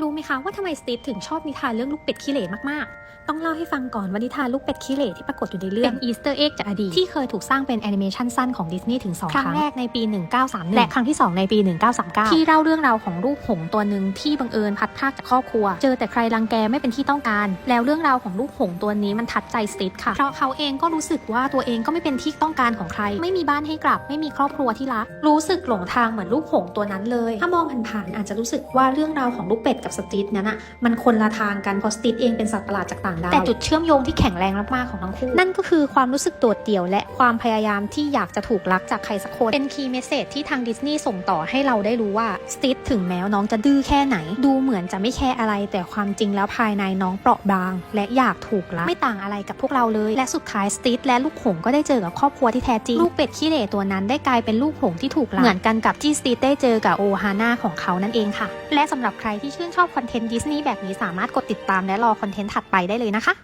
Lu รู้ไหมคะว่าทำไมสตีฟถึงชอบนิทานเรื่องลูกเป็ดขี้เหร่มากๆ ต้องเล่าให้ฟังก่อนว่านิทานลูกเป็ดขี้เหร่ที่ปรากฏอยู่ในเรื่องเป็นอีสเตอร์เอ็กจากอดีตที่เคยถูกสร้างเป็นแอนิเมชันสั้นของดิสนีย์ถึง 2 ครั้งแรกในปี 1931 และครั้งที่ 2 ในปี 1939 ที่เล่าเรื่องราวของลูกหงส์ตัวหนึ่งที่บังเอิญพัดพรากจากครอบครัว เจอแต่ใครรังแกไม่เป็นที่ต้องการ แล้วเรื่องราวของลูกหงส์ตัวนี้มันทัดใจสตีฟค่ะเพราะเขาเองก็รู้สึกว่าตัวเองก็ไม่เป็นที่ต้องการของใคร ไม่มีบ้านให้กลับ ไม่มีครอบครัวที่รัก รู้สึกหลงทางเหมือนลูกหงส์ตัวนั้นเลย ถ้ามองผ่านๆอาจจะรู้สึกว่าเรื่องราวของลูกเป็ดกับสตีฟนั้นอะมันคนละทางกันเพราะสตีฟเองเป็นสัตว์ประหลาดจากต่างดาวแต่จุดเชื่อมโยงที่แข็งแรงมากๆของทั้งคู่ นั่นก็คือความรู้สึกโดดเดี่ยว และความพยายามที่อยากจะถูกรักจากใครสักคน เป็นคีย์เมสเซจที่ทางดิสนีย์ส่งต่อให้เราได้รู้ว่าสตีฟถึงแม้ว่าน้องจะดื้อแค่ไหน ดูเหมือนจะไม่แค่อะไร แต่ความจริงแล้วภายในน้องเปราะบาง และอยากถูกรักไม่ต่างอะไรกับพวกเราเลย และสุดท้ายสตีฟและลูกหงส์ก็ได้เจอกับครอบครัวที่แท้จริงลูกเป็ดขี้เหร่ตัวนั้นได้กลายเป็นลูกหงส์ที่ถูกรักเหมือนกันกับที่สตีฟได้เจอกับโอฮาน่าของเขานั่นเองค่ะ และสำหรับใครที่ชื่นชอบคอนเทนต์ดิสนีย์แบบนี้สามารถกดติดตามและรอคอนเทนต์ถัดไปได้เลยนะคะ